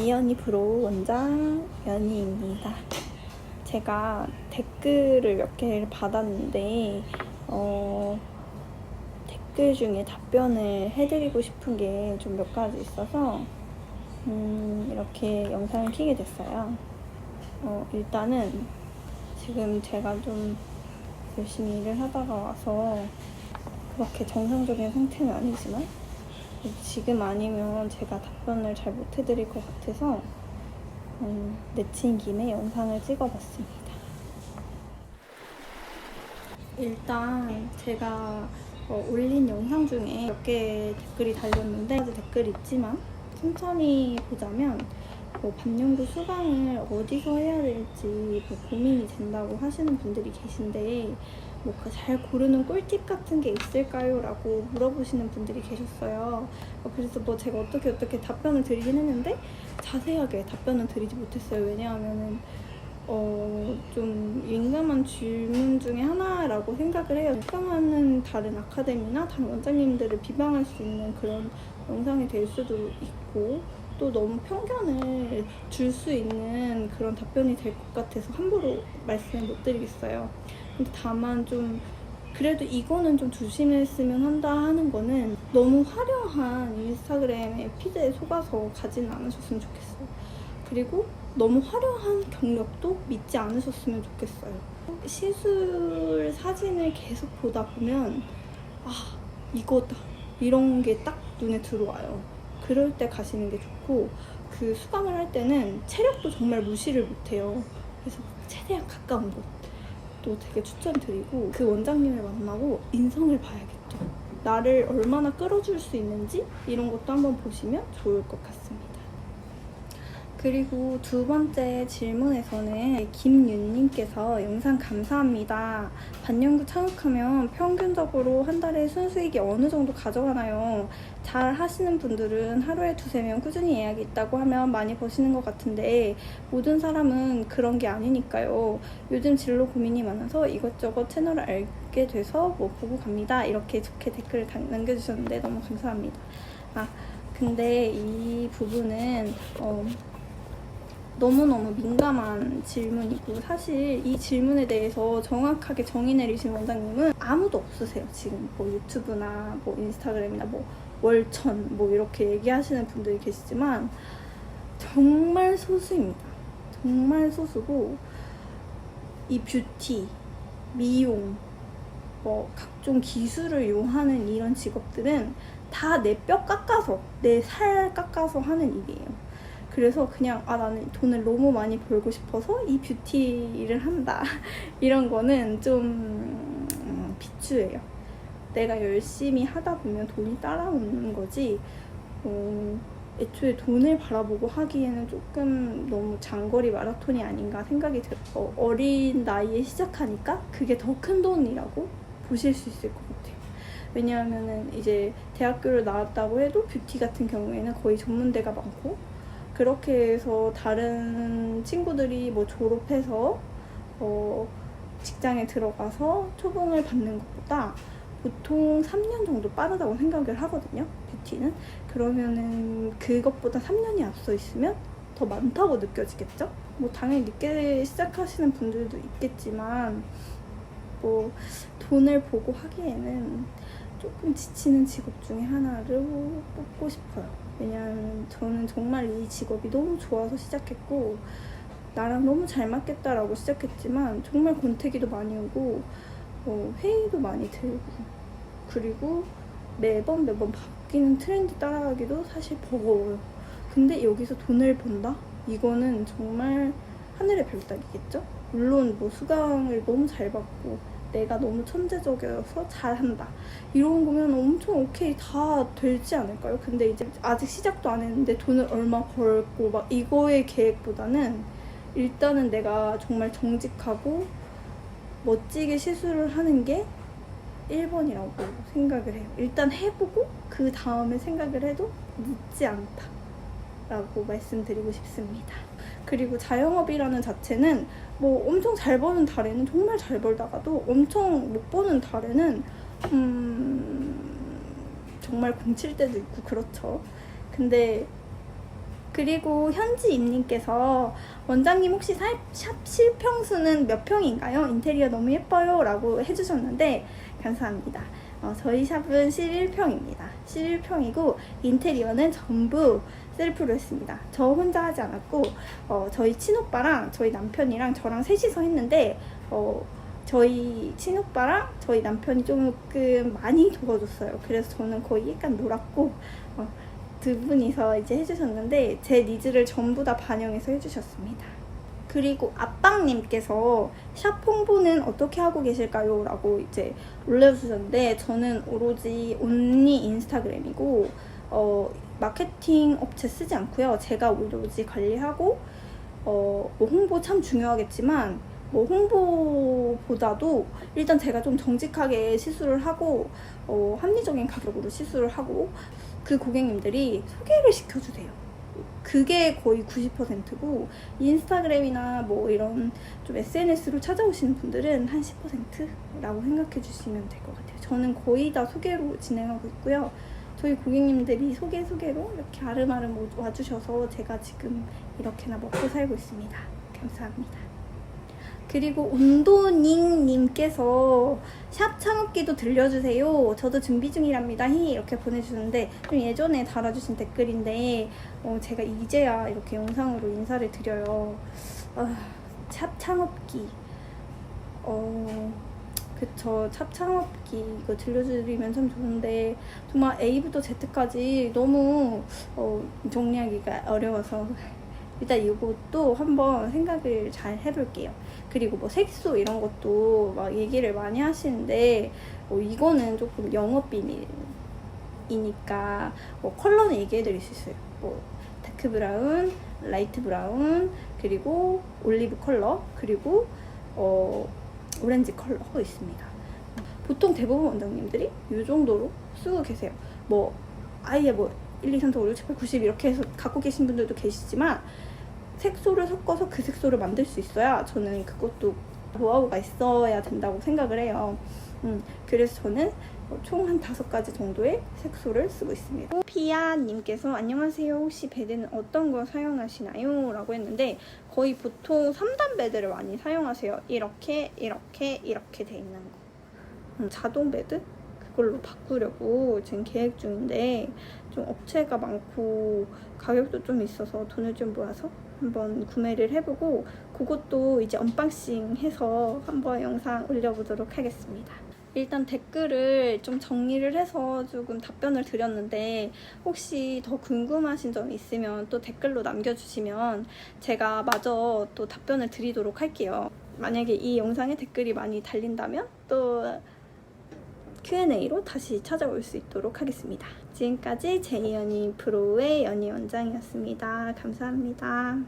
이연이 브로우 원장 연희입니다. 제가 댓글을 몇 개를 받았는데 어, 댓글 중에 답변을 해드리고 싶은 게 좀 몇 가지 있어서 음, 이렇게 영상을 키게 됐어요. 어, 일단은 지금 제가 좀 열심히 일을 하다가 와서 그렇게 정상적인 상태는 아니지만 지금 아니면 제가 답변을 잘 못 해드릴 것 같아서 음, 내친 김에 영상을 찍어봤습니다. 일단 제가 어, 올린 영상 중에 몇 개 댓글이 달렸는데 아직 댓글이 있지만 천천히 보자면 뭐 반영구 수강을 어디서 해야 될지 뭐 고민이 된다고 하시는 분들이 계신데 뭐그잘 고르는 꿀팁 같은 게 있을까요? 라고 물어보시는 분들이 계셨어요. 어, 그래서 뭐 제가 어떻게 어떻게 답변을 드리긴 했는데 자세하게 답변은 드리지 못했어요. 왜냐하면은 어, 좀 민감한 질문 중에 하나라고 생각을 해요. 수강하는 다른 아카데미나 다른 원장님들을 비방할 수 있는 그런 영상이 될 수도 있고 또 너무 편견을 줄 수 있는 그런 답변이 될 것 같아서 함부로 말씀을 못 드리겠어요. 근데 다만 좀 그래도 이거는 좀 조심했으면 한다 하는 거는 너무 화려한 인스타그램의 피드에 속아서 가지는 않으셨으면 좋겠어요. 그리고 너무 화려한 경력도 믿지 않으셨으면 좋겠어요. 시술 사진을 계속 보다 보면 아 이거다 이런 게 딱 눈에 들어와요. 그럴 때 가시는 게 좋고 그 수강을 할 때는 체력도 정말 무시를 못해요. 그래서 최대한 가까운 곳. 또 되게 추천드리고 그 원장님을 만나고 인성을 봐야겠죠. 나를 얼마나 끌어줄 수 있는지 이런 것도 한번 보시면 좋을 것 같습니다. 그리고 두 번째 질문에서는 김윤님께서 영상 감사합니다. 반영구 창업하면 평균적으로 한 달에 순수익이 어느 정도 가져가나요? 잘 하시는 분들은 하루에 두세 명 꾸준히 예약이 있다고 하면 많이 버시는 것 같은데 모든 사람은 그런 게 아니니까요. 요즘 진로 고민이 많아서 이것저것 채널을 알게 돼서 뭐 보고 갑니다. 이렇게 좋게 댓글을 다- 남겨주셨는데 너무 감사합니다. 아 근데 이 부분은 어, 너무너무 민감한 질문이고 사실 이 질문에 대해서 정확하게 정의 내리신 원장님은 아무도 없으세요 지금 뭐 유튜브나 뭐 인스타그램이나 뭐 월천 뭐 이렇게 얘기하시는 분들이 계시지만 정말 소수입니다. 정말 소수고 이 뷰티 미용 뭐 각종 기술을 요하는 이런 직업들은 다 내 뼈 깎아서 내 살 깎아서 하는 일이에요. 그래서 그냥 아 나는 돈을 너무 많이 벌고 싶어서 이 뷰티를 한다. 이런 거는 좀 음, 비추해요. 내가 열심히 하다 보면 돈이 따라오는 거지. 어, 애초에 돈을 바라보고 하기에는 조금 너무 장거리 마라톤이 아닌가 생각이 들어요. 어, 어린 나이에 시작하니까 그게 더 큰 돈이라고 보실 수 있을 것 같아요. 왜냐하면은 이제 대학교를 나왔다고 해도 뷰티 같은 경우에는 거의 전문대가 많고 그렇게 해서 다른 친구들이 뭐 졸업해서 어, 직장에 들어가서 초봉을 받는 것보다 보통 3년 정도 빠르다고 생각을 하거든요. 뷰티는. 그러면은 그것보다 3년이 앞서 있으면 더 많다고 느껴지겠죠? 뭐 당연히 늦게 시작하시는 분들도 있겠지만 뭐 돈을 보고 하기에는 조금 지치는 직업 중에 하나를 뽑고 싶어요. 왜냐하면 저는 정말 이 직업이 너무 좋아서 시작했고 나랑 너무 잘 맞겠다라고 시작했지만 정말 권태기도 많이 오고 어, 회의도 많이 들고 그리고 매번 매번 바뀌는 트렌드 따라가기도 사실 버거워요. 근데 여기서 돈을 번다? 이거는 정말 하늘의 별따기겠죠? 물론 뭐 수강을 너무 잘 받고 내가 너무 천재적이어서 잘한다. 이런 거면 엄청 오케이 다 되지 않을까요? 근데 이제 아직 시작도 안 했는데 돈을 얼마 벌고 막 이거의 계획보다는 일단은 내가 정말 정직하고 멋지게 시술을 하는 게 1번이라고 생각을 해요. 일단 해보고 그 다음에 생각을 해도 늦지 않다. 라고 말씀드리고 싶습니다. 그리고 자영업이라는 자체는 뭐 엄청 잘 버는 달에는 정말 잘 벌다가도 엄청 못 버는 달에는 음 정말 공칠 때도 있고 그렇죠. 근데 그리고 현지임님께서 원장님 혹시 사- 샵 실평수는 몇 평인가요? 인테리어 너무 예뻐요 라고 해주셨는데 감사합니다. 어, 저희 샵은 11평입니다. 11평이고 인테리어는 전부 셀프로 했습니다. 저 혼자 하지 않았고 어, 저희 친오빠랑 저희 남편이랑 저랑 셋이서 했는데 어, 저희 친오빠랑 저희 남편이 조금 많이 도와줬어요. 그래서 저는 거의 약간 놀았고 어, 두 분이서 이제 해주셨는데 제 니즈를 전부 다 반영해서 해주셨습니다. 그리고 아빵님께서 샵 홍보는 어떻게 하고 계실까요? 라고 이제 올려주셨는데 저는 오로지 온리 인스타그램이고 어, 마케팅 업체 쓰지 않고요. 제가 오로지 관리하고 어, 뭐 홍보 참 중요하겠지만 뭐 홍보보다도 일단 제가 좀 정직하게 시술을 하고 어, 합리적인 가격으로 시술을 하고 그 고객님들이 소개를 시켜주세요. 그게 거의 90%고 인스타그램이나 뭐 이런 좀 SNS로 찾아오시는 분들은 한 10%라고 생각해 주시면 될 것 같아요. 저는 거의 다 소개로 진행하고 있고요. 저희 고객님들이 소개 소개로 이렇게 아름아름 오- 와주셔서 제가 지금 이렇게나 먹고 살고 있습니다. 감사합니다. 그리고 온도닝님께서 샵 창업기도 들려주세요. 저도 준비 중이랍니다. 히 이렇게 보내주셨는데 좀 예전에 달아주신 댓글인데 어, 제가 이제야 이렇게 영상으로 인사를 드려요. 아, 샵 창업기. 어, 그쵸. 샵 창업기 이거 들려드리면 참 좋은데 정말 A부터 Z까지 너무 어, 정리하기가 어려워서 일단 이것도 한번 생각을 잘 해볼게요. 그리고 뭐 색소 이런 것도 막 얘기를 많이 하시는데 뭐 이거는 조금 영업 비밀이니까 뭐 컬러는 얘기해 드릴 수 있어요. 뭐 다크 브라운, 라이트 브라운, 그리고 올리브 컬러, 그리고 어 오렌지 컬러가 있습니다. 보통 대부분 원장님들이 이 정도로 쓰고 계세요. 뭐 아예 뭐 1, 2, 3, 4, 5, 6, 7, 8, 90 이렇게 해서 갖고 계신 분들도 계시지만 색소를 섞어서 그 색소를 만들 수 있어야 저는 그것도 노하우가 있어야 된다고 생각을 해요. 음, 그래서 저는 총 한 다섯 가지 정도의 색소를 쓰고 있습니다. 피아님께서 안녕하세요. 혹시 베드는 어떤 거 사용하시나요? 라고 했는데 거의 보통 3단 베드를 많이 사용하세요. 이렇게, 이렇게, 이렇게 돼 있는 거. 음, 자동 베드? 그걸로 바꾸려고 지금 계획 중인데 좀 업체가 많고 가격도 좀 있어서 돈을 좀 모아서 한번 구매를 해보고 그것도 이제 언박싱 해서 한번 영상 올려보도록 하겠습니다. 일단 댓글을 좀 정리를 해서 조금 답변을 드렸는데 혹시 더 궁금하신 점 있으면 또 댓글로 남겨주시면 제가 마저 또 답변을 드리도록 할게요. 만약에 이 영상에 댓글이 많이 달린다면 또 Q&A로 다시 찾아올 수 있도록 하겠습니다. 지금까지 제이연이 프로의 연희 원장이었습니다. 감사합니다.